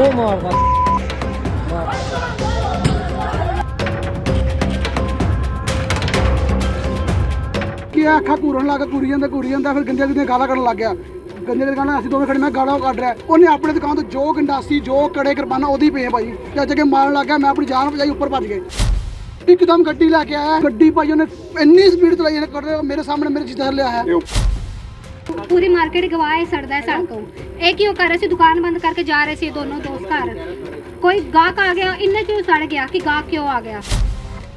ਉਹ ਮਾਰਦਾ ਕੀ ਆ, ਅੱਖਾਂ ਘੂਰਨ ਲੱਗ ਘੂਰੀ ਜਾਂਦਾ ਘੂਰੀ ਜਾਂਦਾ, ਫਿਰ ਗੰਦੇ ਗੰਦੇ ਗਾਲਾਂ ਕੱਢਣ ਲੱਗ ਗਿਆ। ਗੰਦੇ ਦੇ ਗਾਲਾਂ, ਅਸੀਂ ਦੋਵੇਂ ਖੜੇ, ਮੈਂ ਗਾਲਾਂ ਉਹ ਕੱਢ ਰਿਹਾ। ਉਹਨੇ ਆਪਣੇ ਦੁਕਾਨ ਤੋਂ ਜੋ ਗੰਡਾਸੀ, ਜੋ ਕੜੇ ਕਿਰਪਾਨਾਂ ਉਹਦੀ ਪਏ ਆ ਭਾਈ। ਤੇ ਅੱਜ ਕੇ ਮਾਰਨ ਲੱਗ ਗਿਆ, ਮੈਂ ਆਪਣੀ ਜਾਨ ਬਚਾਈ, ਉੱਪਰ ਭੱਜ ਗਏ। ਇੱਕਦਮ ਗੱਡੀ ਲੈ ਕੇ ਆਇਆ, ਗੱਡੀ ਭਾਈ ਉਹਨੇ ਇੰਨੀ ਸਪੀਡ ਚਲਾਈ, ਇਹਨੇ ਮੇਰੇ ਸਾਹਮਣੇ ਮੇਰੇ ਜਿੱਥੇ ਲਿਆ ਹੈ। ਪੂਰੀ ਮਾਰਕੀਟ ਗਵਾਹ ਸੜਦਾ ਹੈ ਸਾਡੇ ਤੋਂ। ਇਹ ਕਿਉਂ ਕਰ ਰਹੇ ਸੀ? ਦੁਕਾਨ ਬੰਦ ਕਰਕੇ ਜਾ ਰਹੇ ਸੀ ਦੋਨੋਂ ਦੋਸਤ ਘਰ। ਕੋਈ ਗਾਹਕ ਆ ਗਿਆ, ਇੰਨੇ ਚ ਸੜ ਗਿਆ ਕਿ ਗਾਹਕ ਕਿਉਂ ਆ ਗਿਆ?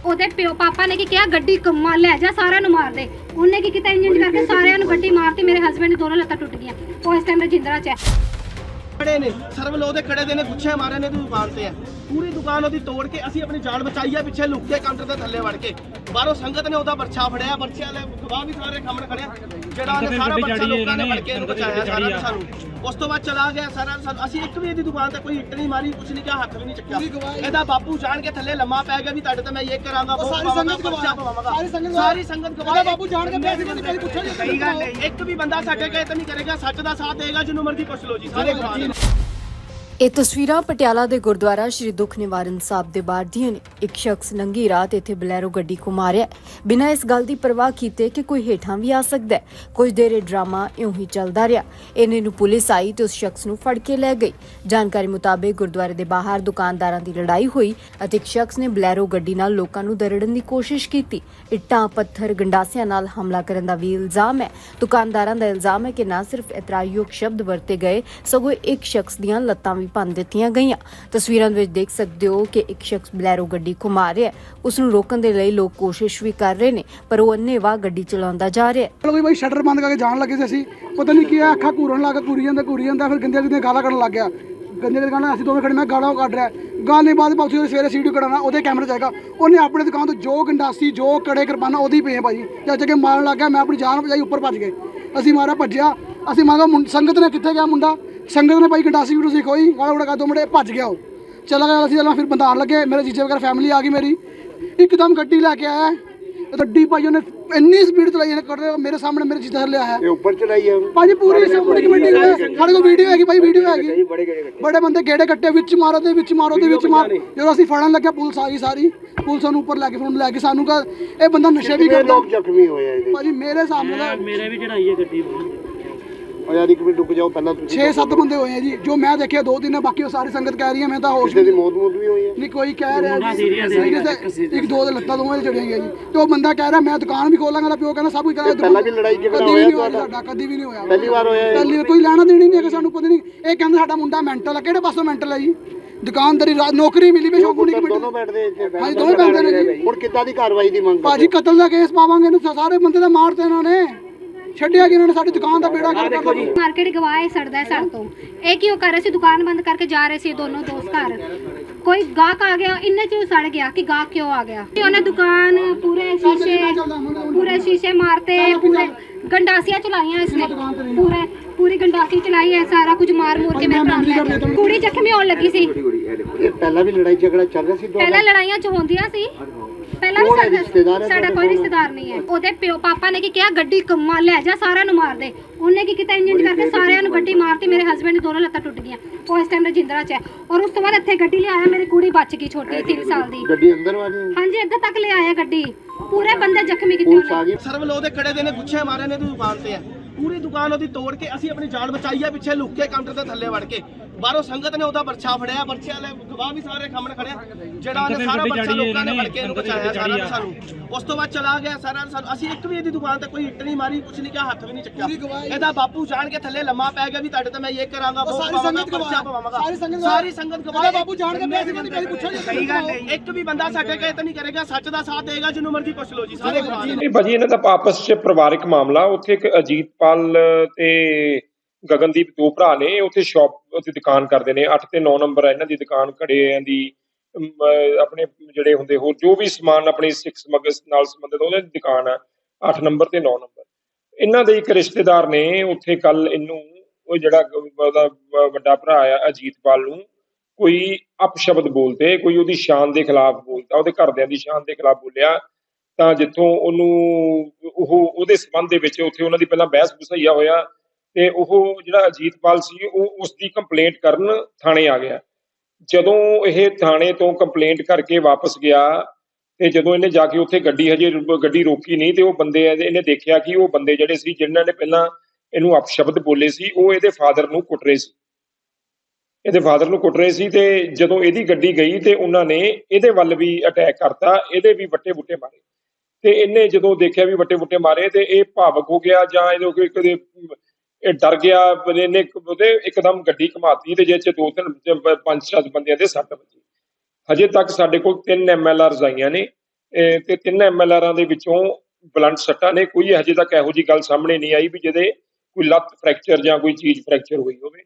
ਉਹਦੇ ਪਿਓ ਪਾਪਾ ਨੇ ਕੀ ਕਿਹਾ? ਗੱਡੀ ਕੰਮਾ ਲੈ ਜਾ, ਸਾਰਿਆਂ ਨੂੰ ਮਾਰ ਦੇ। ਉਹਨੇ ਕੀ ਕੀਤਾ? ਇੰਜਨ ਕਰਕੇ ਸਾਰਿਆਂ ਨੂੰ ਗੱਡੀ ਮਾਰਤੀ, ਮੇਰੇ ਹਸਬੰਡ ਦੀ ਦੋਨੋਂ ਲੱਤਾਂ ਟੁੱਟ ਗਈਆਂ। ਉਹ ਇਸ ਟਾਈਮ ਰਜਿੰਦਰਾ ਚ ਹੈ। ਖੜੇ ਨੇ, ਸਰਵ ਦੇ ਖੜੇ ਦੇ ਨੇ ਗੁੱਛੇ ਮਾਰੇ ਨੇ, ਤੇ ਦੁਕਾਨ ਤੇ ਆ ਪੂਰੀ ਦੁਕਾਨ ਉਹਦੀ ਤੋੜ ਕੇ ਅਸੀਂ ਆਪਣੀ ਜਾਨ ਬਚਾਈ ਆ, ਪਿੱਛੇ ਲੁੱਕ ਕੇ ਕਾਊਂਟਰ ਦੇ ਥੱਲੇ ਵੜ ਕੇ। ਬਾਹਰੋਂ ਸੰਗਤ ਨੇ ਉਹਦਾ ਪਰਛਾ ਫੜਿਆ ਪਰਛੇ ਵਾਲੇ ਗਵਾਹ ਵੀ ਸਾਰੇ ਸਾਹਮਣੇ ਖੜੇ ਆ ਜਿਹੜਾ ਉਹਨੇ ਸਾਰਾ ਪਰਛਾ ਲੋਕਾਂ ਨੇ ਫੜ ਕੇ ਇਹਨੂੰ ਬਚਾਇਆ ਸਾਰਾ ਸਾਨੂੰ। ਉਸ ਤੋਂ ਬਾਅਦ ਚਲਾ ਗਿਆ ਸਾਰਾ ਸਾਨੂੰ- ਅਸੀਂ ਇੱਕ ਵੀ ਇਹਦੀ ਦੁਕਾਨ ਤੇ ਕੋਈ ਇੱਟ ਨਹੀਂ ਮਾਰੀ ਕੁਛ ਨਹੀਂ ਕਿਹਾ ਹੱਥ ਵੀ ਨਹੀਂ ਚੱਕਿਆ। ਇਹਦਾ ਬਾਪੂ ਜਾਣ ਕੇ ਥੱਲੇ ਲੰਮਾ ਪੈ ਗਿਆ ਵੀ ਤੁਹਾਡੇ ਤੇ ਮੈਂ ਇਹ ਕਰਾਂਗਾ ਸਾਰੀ ਸੰਗਤ ਪਰਚਾ ਗਵਾਹ। ਸਾਰੀ ਸੰਗਤ ਗਵਾਹ। ਸਾਰੀ ਸੰਗਤ ਗਵਾਹ। ਇਹਦਾ ਬਾਪੂ ਜਾਣ ਕੇ ਪੈਸੇ ਨਹੀਂ ਕਦੀ ਪੁੱਛਿਆ ਨਹੀਂ। ਸਹੀ ਗੱਲ ਹੈ। ਇੱਕ ਵੀ ਬੰਦਾ ਸਾਡੇ ਕਹੇ ਤਾਂ ਨਹੀਂ ਕਰੇਗਾ ਸੱਚ ਦਾ ਸਾਥ ਦੇਗਾ ਜਿਹਨੂੰ ਮਰਜ਼ੀ ਪੁੱਛ ਲਓ ਜੀ ਸਾਰੇ ਗਵਾਹ ਇਹ ਤਸਵੀਰਾਂ ਪਟਿਆਲਾ ਦੇ ਗੁਰਦੁਆਰਾ ਸ਼੍ਰੀ ਦੁੱਖ ਨਿਵਾਰਨ ਸਾਹਿਬ ਦੇ ਬਾਹਰ ਦੀਆਂ ਨੇ। ਇੱਕ ਸ਼ਖਸ ਨੰਗੀ ਰਾਤ ਇੱਥੇ ਬਲੈਰੋ ਗੱਡੀ ਘੁਮਾ ਰਿਹਾ ਬਿਨਾਂ ਇਸ ਗੱਲ ਦੀ ਪਰਵਾਹ ਕੀਤੇ ਕਿ ਕੋਈ ਹੇਠਾਂ ਵੀ ਆ ਸਕਦਾ ਹੈ। ਕੁਝ ਦੇਰ ਇਹ ਡਰਾਮਾ ਇਉਂ ਹੀ ਚੱਲਦਾ ਰਿਹਾ। ਇਹਨੇ ਨੂੰ ਪੁਲਿਸ ਆਈ ਤੇ ਉਸ ਸ਼ਖਸ ਨੂੰ ਫੜ ਕੇ ਲੈ ਗਈ। ਜਾਣਕਾਰੀ ਮੁਤਾਬਕ ਗੁਰਦੁਆਰੇ ਦੇ ਬਾਹਰ ਦੁਕਾਨਦਾਰਾਂ ਦੀ ਲੜਾਈ ਹੋਈ ਅਤੇ ਇੱਕ ਸ਼ਖਸ ਨੇ ਬਲੈਰੋ ਗੱਡੀ ਨਾਲ ਲੋਕਾਂ ਨੂੰ ਦਰੜਨ ਦੀ ਕੋਸ਼ਿਸ਼ ਕੀਤੀ। ਇੱਟਾਂ, ਪੱਥਰ, ਗੰਡਾਸਿਆਂ ਨਾਲ ਹਮਲਾ ਕਰਨ ਦਾ ਵੀ ਇਲਜ਼ਾਮ ਹੈ। ਦੁਕਾਨਦਾਰਾਂ ਦਾ ਇਲਜ਼ਾਮ ਹੈ ਕਿ ਨਾ ਸਿਰਫ ਇਤਰਾਜ਼ਯੋਗ ਸ਼ਬਦ ਵਰਤੇ ਗਏ, ਸਗੋਂ ਇੱਕ ਸ਼ਖਸ ਦੀਆਂ ਲੱਤਾਂ ਵੀ ਭੰਨ ਦਿੱਤੀਆਂ ਗਈਆਂ। ਤਸਵੀਰਾਂ ਦੇ ਵਿੱਚ ਦੇਖ ਸਕਦੇ ਹੋ ਕਿ ਇੱਕ ਸ਼ਖਸ ਬਲੈਰੋ ਗੱਡੀ ਘੁਮਾ ਰਿਹਾ ਹੈ। ਉਸ ਨੂੰ ਰੋਕਣ ਦੇ ਲਈ ਲੋਕ ਕੋਸ਼ਿਸ਼ ਵੀ ਕਰ ਰਹੇ ਨੇ, ਪਰ ਉਹ ਅੰਨ੍ਹੇਵਾਹ ਗੱਡੀ ਚਲਾਉਂਦਾ ਜਾ ਰਿਹਾ ਹੈ। ਚਲੋ ਵੀ ਭਾਈ ਸ਼ਟਰ ਬੰਦ ਕਰਕੇ ਜਾਣ ਲੱਗੇ ਸੀ ਅਸੀਂ। ਪਤਾ ਨਹੀਂ ਕੀ ਆ, ਅੱਖਾਂ ਘੂਰਨ ਲੱਗ ਘੂਰੀ ਜਾਂਦਾ ਘੂਰੀ ਜਾਂਦਾ, ਫਿਰ ਗੰਦੀਆਂ ਗੰਦੇ ਗਾਲਾਂ ਕੱਢਣ ਲੱਗ ਗਿਆ। ਗੰਦੇ ਦੇ ਗਾਲਾਂ, ਅਸੀਂ ਦੋਵੇਂ ਖੜੇ, ਮੈਂ ਗਾਲਾਂ ਉਹ ਕੱਢ ਰਿਹਾ। ਗਾਲ ਨਹੀਂ ਬਾਅਦ ਬਾਕੀ ਸਵੇਰੇ ਸੀਡੀ ਕਢਾਉਣਾ, ਉਹਦੇ ਕੈਮਰੇ ਜਾਏਗਾ ਉਹਨੇ ਆਪਣੇ ਦੁਕਾਨ ਤੋਂ ਜੋ ਗੰਡਾਸੀ, ਜੋ ਕੜੇ ਕਿਰਪਾਨਾਂ, ਉਹਦੀ ਪਏ ਆ ਭਾਈ ਤੇ ਕੇ ਮਾਰਨ ਲੱਗ ਗਿਆ, ਮੈਂ ਆਪਣੀ ਜਾਨ ਬਚਾਈ, ਉੱਪਰ ਭੱਜ ਗਏ। ਅਸੀਂ ਮਾਰਾ ਭੱਜਿਆ, ਅਸੀਂ ਮੰਗਾ ਸੰਗਤ ਨੇ ਕਿੱਥੇ ਗਿਆ ਮੁੰਡਾ? ਸੰਗਤ ਨੇ ਭਾਈ ਗੰਡਾਸੀ ਵੀਡੀਓ ਸਿਖੋਈ ਗਾਲਾਂ ਗੁੜਾ ਕਾ ਦੋ ਮੁੰਡੇ ਭੱਜ ਗਿਆ ਉਹ। ਚਲਾ ਗਿਆ ਅਸੀਂ ਚਲਾਂ ਫਿਰ ਬੰਦਾ ਲੱਗੇ ਮੇਰੇ ਜੀਜੇ ਵਗੈਰਾ ਫੈਮਿਲੀ ਆ ਗਈ ਮੇਰੀ। ਇੱਕਦਮ ਗੱਡੀ ਲੈ ਕੇ ਆਇਆ। ਗੱਡੀ ਭਾਈ ਉਹਨੇ ਇੰਨੀ ਸਪੀਡ ਚਲਾਈ ਇਹਨੇ ਕੱਢ ਮੇਰੇ ਸਾਹਮਣੇ ਮੇਰੇ ਚੀਜ਼ਾਂ ਥੱਲੇ ਆਇਆ ਇਹ ਉੱਪਰ ਚਲਾਈ ਹੈ ਭਾਜੀ ਪੂਰੀ ਸਪੋਰਟ ਕਮੇਟੀ ਹੈ। ਸਾਡੇ ਕੋਲ ਵੀਡੀਓ ਹੈਗੀ ਭਾਈ ਵੀਡੀਓ ਹੈਗੀ। ਬੜੇ ਬੰਦੇ ਗੇੜੇ ਕੱਟੇ ਵਿੱਚ ਮਾਰੋ ਦੇ ਵਿੱਚ ਮਾਰੋ ਦੇ ਵਿੱਚ ਮਾਰ। ਜਦੋਂ ਅਸੀਂ ਫੜਨ ਲੱਗੇ ਪੁਲਿਸ ਆ ਗਈ ਸਾਰੀ। ਪੁਲਿਸ ਸਾਨੂੰ ਉੱਪਰ ਲੈ ਕੇ ਫੋਨ ਲੈ ਕੇ ਸਾਨੂੰ ਕਹ ਇਹ ਬੰਦਾ ਨਸ਼ੇ ਵੀ ਕਰਦਾ। ਲੋਕ ਜ਼ਖਮੀ ਹੋਏ ਆ ਇਹਦੇ। ਭਾਜੀ ਮੇਰੇ ਸਾਹਮਣੇ ਦਾ ਮੇਰੇ ਵੀ ਚੜਾਈ ਹੈ ਗੱਡੀ ਉਹ ਯਾਰ ਇੱਕ ਮਿੰਟ ਰੁਕ ਜਾਓ ਪਹਿਲਾਂ ਤੁਸੀਂ 6-7 ਬੰਦੇ ਹੋਏ ਆ ਜੀ ਜੋ ਮੈਂ ਦੇਖਿਆ ਦੋ ਦਿਨ ਹੈ ਬਾਕੀ ਉਹ ਸਾਰੀ ਸੰਗਤ ਕਹਿ ਰਹੀ ਹੈ ਮੈਂ ਤਾਂ ਹੋਸ਼ ਕਿਸੇ ਦੀ ਮੌਤ ਮੌਤ ਵੀ ਹੋਈ ਹੈ ਨਹੀਂ ਕੋਈ ਕਹਿ ਰਿਹਾ ਹੈ। ਇੱਕ ਦੋ ਦੇ ਲੱਤਾਂ ਦੋਵੇਂ ਦੇ ਚੜੀਆਂ ਗਈਆਂ ਜੀ। ਤੇ ਉਹ ਬੰਦਾ ਕਹਿ ਰਿਹਾ ਮੈਂ ਦੁਕਾਨ ਵੀ ਖੋਲਾਂਗਾ ਦਾ ਪਿਓ ਕਹਿੰਦਾ ਸਭ ਕੁਝ ਕਰਾਂਗਾ। ਪਹਿਲਾਂ ਵੀ ਲੜਾਈ ਝਗੜਾ ਹੋਇਆ ਤੁਹਾਡਾ? ਸਾਡਾ ਕਦੀ ਵੀ ਨਹੀਂ ਹੋਇਆ। ਪਹਿਲੀ ਵਾਰ ਹੋਇਆ? ਪਹਿਲੀ ਵਾਰ ਕੋਈ ਲੈਣਾ ਦੇਣੀ ਨਹੀਂ ਹੈਗਾ ਸਾਨੂੰ ਪਤਾ ਨਹੀਂ। ਇਹ ਕਹਿੰਦੇ ਸਾਡਾ ਮੁੰਡਾ ਮੈਂਟਲ ਹੈ ਕਿਹੜੇ ਪਾਸੋਂ ਮੈਂਟਲ ਹੈ ਜੀ? ਦੁਕਾਨਦਾਰੀ ਨੌਕਰੀ ਮਿਲੀ ਵੀ ਸ਼ੌਕ ਨਹੀਂ ਦੋਨੋਂ ਬੈਠਦੇ ਇੱਥੇ ਹਾਂਜੀ, ਦੋਵੇਂ ਬੈਠਦੇ ਨੇ ਜੀ। ਹੁਣ ਕਿੱਦਾਂ ਦੀ ਕਾਰਵਾਈ ਦੀ ਮੰਗ ਭਾਜੀ ਕਤਲ ਦਾ ਕੇਸ ਪਾਵਾਂਗੇ ਇਹਨੂੰ ਸਾਰੇ ਬੰਦੇ ਦਾ ਮਾਰਤੇ ਇਹਨਾਂ ਨੇ। ਛੱਡਿਆ ਕਿ ਇਹਨਾਂ ਨੇ ਸਾਡੀ ਦੁਕਾਨ ਦਾ ਬੇੜਾ ਕਰ ਦਿੱਤਾ? ਮਾਰਕੀਟ ਗਵਾਹ ਹੈ ਸੜਦਾ ਹੈ ਸਾਡੇ ਤੋਂ। ਇਹ ਕਿਉਂ ਕਰ ਰਹੇ ਸੀ? ਦੁਕਾਨ ਬੰਦ ਕਰਕੇ ਜਾ ਰਹੇ ਸੀ ਇਹ ਦੋਨੋਂ ਦੋਸਤ ਘਰ। ਕੋਈ ਗਾਹਕ ਆ ਗਿਆ? ਇੰਨੇ ਚ ਸੜ ਗਿਆ ਕਿ ਗਾਹਕ ਕਿਉਂ ਆ ਗਿਆ? ਤੇ ਉਹਨੇ ਦੁਕਾਨ ਪੂਰੇ ਸ਼ੀਸ਼ੇ ਪੂਰੇ ਸ਼ੀਸ਼ੇ ਮਾਰਤੇ ਪੂਰੇ ਗੰਡਾਸੀਆਂ ਚਲਾਈਆਂ ਇਸਨੇ ਪੂਰੇ ਪੂਰੀ ਗੰਡਾਸੀ ਚਲਾਈ ਹੈ ਸਾਰਾ ਕੁਝ ਮਾਰ ਮੋਰ ਕੇ ਮੇਰੇ ਭਰਾ ਲੈ। ਕੁੜੀ ਜ਼ਖਮੀ ਹੋਣ ਲੱਗੀ ਸੀ। ਪਹਿਲਾਂ ਵੀ ਲੜਾਈ ਝਗੜਾ ਚੱਲ ਰਿਹਾ ਸੀ ਦੋਨਾਂ ਪਹਿਲਾਂ ਲੜਾਈਆਂ ਚ ਹੁੰਦੀਆਂ ਸੀ। ਪਹਿਲਾਂ ਵੀ ਕੌਣ ਹੈ ਸਾਡਾ ਰਿਸ਼ਤੇਦਾਰ ਹੈ ਸਾਡਾ ਤੁਹਾਡੇ ਕੋਈ ਕੋਲ? ਰਿਸ਼ਤੇਦਾਰ ਨਹੀਂ ਹੈ। ਉਹਦੇ ਪਿਓ ਪਾਪਾ ਨੇ ਕੀ ਕਿਹਾ? ਗੱਡੀ ਕੰਮਾ ਲੈ ਜਾ ਸਾਰਿਆਂ ਨੂੰ ਮਾਰ ਦੇ। ਉਹਨੇ ਕੀ ਕੀਤਾ? ਇੰਜਨ ਕਰਕੇ ਸਾਰਿਆਂ ਨੂੰ ਗੱਡੀ ਮਾਰਤੀ। ਮੇਰੇ ਹਸਬੰਡ ਦੀ ਦੋਨੋਂ ਲੱਤਾਂ ਟੁੱਟ ਗਈਆਂ। ਉਹ ਇਸ ਟਾਈਮ ਰਜਿੰਦਰਾ ਚ ਹੈ। ਔਰ ਉਸ ਤੋਂ ਬਾਅਦ ਇੱਥੇ ਗੱਡੀ ਲਿਆਇਆ ਮੇਰੀ ਕੁੜੀ ਬਚ ਗਈ ਛੋਟੀ 3 ਸਾਲ ਦੀ। ਗੱਡੀ ਅੰਦਰ ਵਾਲੀ ਹਾਂਜੀ ਇੱਥੇ ਤੱਕ ਲੈ ਆਇਆ ਗੱਡੀ। ਪੂਰੇ ਬੰਦੇ ਜ਼ਖਮੀ ਕੀਤੇ ਪੁਲਿਸ ਆ ਉਹਨੇ। ਗਈ? ਸਰਵ ਲੋ ਦੇ ਖੜੇ ਦੇ ਨੇ ਗੁੱਛੇ ਮਾਰੇ ਨੇ ਤੇ ਦੁਕਾਨ ਤੇ? ਆ ਪੂਰੀ ਦੁਕਾਨ ਉਹਦੀ ਤੋੜ ਕੇ ਅਸੀਂ ਆਪਣੀ ਜਾਨ ਬਚਾਈ ਆ ਪਿੱਛੇ ਲੁੱਕ ਕੇ ਕਾਊਂਟਰ ਦੇ ਥੱਲੇ ਵੜ ਕੇ। ਬਾਹਰੋਂ ਸੰਗਤ ਨੇ ਉਹਦਾ ਪਰਛਾ ਫੜਿਆ ਪਰਛੇ ਵਾਲੇ ਗਵਾਹ ਵੀ ਸਾਰੇ ਸਾਹਮਣੇ ਖੜੇ ਆ ਜਿਹੜਾ ਉਹਨੇ ਸਾਰਾ ਪਰਛਾ ਲੋਕਾਂ ਨੇ ਫੜ ਕੇ ਇਹਨੂੰ ਬਚਾਇਆ ਸਾਰਾ ਸਾਨੂੰ। ਉਸ ਤੋਂ ਬਾਅਦ ਚਲਾ ਗਿਆ ਸਾਰਾ ਸਾਨੂੰ- ਅਸੀਂ ਇੱਕ ਵੀ ਇਹਦੀ ਦੁਕਾਨ ਤੇ ਕੋਈ ਇੱਟ ਨਹੀਂ ਮਾਰੀ ਕੁਛ ਨਹੀਂ ਕਿਹਾ ਹੱਥ ਵੀ ਨਹੀਂ ਚੱਕਿਆ। ਇਹਦਾ ਬਾਪੂ ਜਾਣ ਕੇ ਥੱਲੇ ਲੰਮਾ ਪੈ ਗਿਆ ਵੀ ਤੁਹਾਡੇ ਤੇ ਮੈਂ ਇਹ ਕਰਾਂਗਾ ਉਹ ਸਾਰੀ ਸੰਗਤ ਗਵਾਹ। ਪਰਚਾ ਸਾਰੀ ਸੰਗਤ ਗਵਾਹ। ਬਾਪੂ ਜਾਣ ਕੇ ਪੈਸੇ ਨਹੀਂ। ਸਹੀ ਗੱਲ ਇੱਕ ਵੀ ਬੰਦਾ ਸਾਡੇ ਕਹੇ ਤਾਂ ਨਹੀਂ ਕਰੇਗਾ ਸੱਚ ਦਾ ਸਾਥ ਦੇਗਾ ਜਿਹਨੂੰ ਮਰਜ਼ੀ ਪੁੱਛ ਲਓ ਜੀ ਸਾਰੇ ਗਵਾਹ ਨੇ ਭਾਜੀ ਇਹਨਾਂ ਦਾ ਆਪਸ 'ਚ ਪਰਿਵਾਰਕ ਮਾਮਲਾ ਉੱਥੇ ਇੱਕ ਅਜੀਤਪਾਲ ਤੇ ਗਗਨਦੀਪ ਦੋ ਭਰਾ ਨੇ ਉੱਥੇ ਸ਼ਾਪ ਉੱਥੇ ਦੁਕਾਨ ਕਰਦੇ ਨੇ 8 ਤੇ 9 ਨੰਬਰ ਹੈ ਇਹਨਾਂ ਦੀ ਦੁਕਾਨ ਘੜਿਆਂ ਦੀ ਆਪਣੇ ਜਿਹੜੇ ਹੁੰਦੇ ਹੋਰ, ਜੋ ਵੀ ਸਮਾਨ ਆਪਣੀ ਸਿੱਖ ਸਮਗਸ ਨਾਲ ਸੰਬੰਧਿਤ ਉਹਨਾਂ ਦੁਕਾਨ ਹੈ 8 ਨੰਬਰ ਤੇ 9 ਨੰਬਰ। ਇਹਨਾਂ ਦੇ ਇੱਕ ਰਿਸ਼ਤੇਦਾਰ ਨੇ ਉੱਥੇ ਕੱਲ ਇਹਨੂੰ, ਉਹ ਜਿਹੜਾ ਉਹਦਾ ਵੱਡਾ ਭਰਾ ਆ, ਅਜੀਤਪਾਲ ਨੂੰ ਕੋਈ ਅਪਸ਼ਬਦ ਬੋਲਦੇ, ਕੋਈ ਉਹਦੀ ਸ਼ਾਨ ਦੇ ਖਿਲਾਫ ਬੋਲਦਾ, ਉਹਦੇ ਘਰਦਿਆਂ ਦੀ ਸ਼ਾਨ ਦੇ ਖਿਲਾਫ ਬੋਲਿਆ। ਤਾਂ ਜਿੱਥੋਂ ਉਹਨੂੰ, ਉਹ, ਉਹਦੇ ਸਬੰਧ ਦੇ ਵਿੱਚ ਉੱਥੇ ਉਹਨਾਂ ਦੀ ਪਹਿਲਾਂ ਬਹਿਸ ਬੁਸਈਆ ਹੋਇਆ ਤੇ ਉਹ ਜਿਹੜਾ ਅਜੀਤਪਾਲ ਸੀ, ਉਹ ਉਸ ਦੀ ਕੰਪਲੇਂਟ ਕਰਨ ਥਾਣੇ ਆ ਗਿਆ। ਜਦੋਂ ਇਹ ਥਾਣੇ ਤੋਂ ਕੰਪਲੇਂਟ ਕਰਕੇ ਵਾਪਸ ਗਿਆ ਤੇ ਜਦੋਂ ਇਹਨੇ ਜਾ ਕੇ ਉੱਥੇ ਗੱਡੀ ਹਜੇ ਗੱਡੀ ਰੋਕੀ ਨਹੀਂ ਤੇ ਉਹ ਬੰਦੇ ਇਹਨੇ ਦੇਖਿਆ ਕਿ ਉਹ ਬੰਦੇ ਜਿਹੜੇ ਸੀ, ਜਿਨ੍ਹਾਂ ਨੇ ਪਹਿਲਾਂ ਇਹਨੂੰ ਅਪਸ਼ਬਦ ਬੋਲੇ ਸੀ, ਉਹ ਇਹਦੇ ਫਾਦਰ ਨੂੰ ਕੁੱਟ ਰਹੇ ਸੀ। ਇਹਦੇ ਫਾਦਰ ਨੂੰ ਕੁੱਟ ਰਹੇ ਸੀ ਤੇ ਜਦੋਂ ਇਹਦੀ ਗੱਡੀ ਗਈ ਤੇ ਉਹਨਾਂ ਨੇ ਇਹਦੇ ਵੱਲ ਵੀ ਅਟੈਕ ਕਰਤਾ, ਇਹਦੇ ਵੀ ਵੱਟੇ ਬੁੱਟੇ ਮਾਰੇ। ਤੇ ਇਹਨੇ ਜਦੋਂ ਦੇਖਿਆ ਵੀ ਵੱਟੇ ਬੁੱਟੇ ਮਾਰੇ ਤੇ ਇਹ ਭਾਵਕ ਹੋ ਗਿਆ ਜਾਂ ਇਹਦੇ ਕੋਈ ਕਦੇ, ਇਹ ਡਰ ਗਿਆ ਇਹਨੇ ਉਹਦੇ ਇੱਕਦਮ ਗੱਡੀ ਘਮਾਤੀ ਤੇ ਜਿਹਦੇ ਚ ਦੋ ਤਿੰਨ ਪੰਜ ਸੱਤ ਬੰਦਿਆਂ ਦੇ ਸੱਟ ਵੱਜੀ। ਹਜੇ ਤੱਕ ਸਾਡੇ ਕੋਲ ਤਿੰਨ ਐਮਐਲਆਰਸ ਆਈਆਂ ਨੇ ਤੇ ਤਿੰਨ ਐਮਐਲਆਰਾਂ ਦੇ ਵਿੱਚੋਂ ਬਲੰਟ ਸੱਟਾਂ ਨੇ, ਕੋਈ ਹਜੇ ਤੱਕ ਇਹੋ ਜੀ ਗੱਲ ਸਾਹਮਣੇ ਨਹੀਂ ਆਈ ਵੀ ਜਿਹਦੇ ਕੋਈ ਲੱਤ ਫ੍ਰੈਕਚਰ ਜਾਂ ਕੋਈ ਚੀਜ਼ ਫ੍ਰੈਕਚਰ ਹੋਈ ਹੋਵੇ।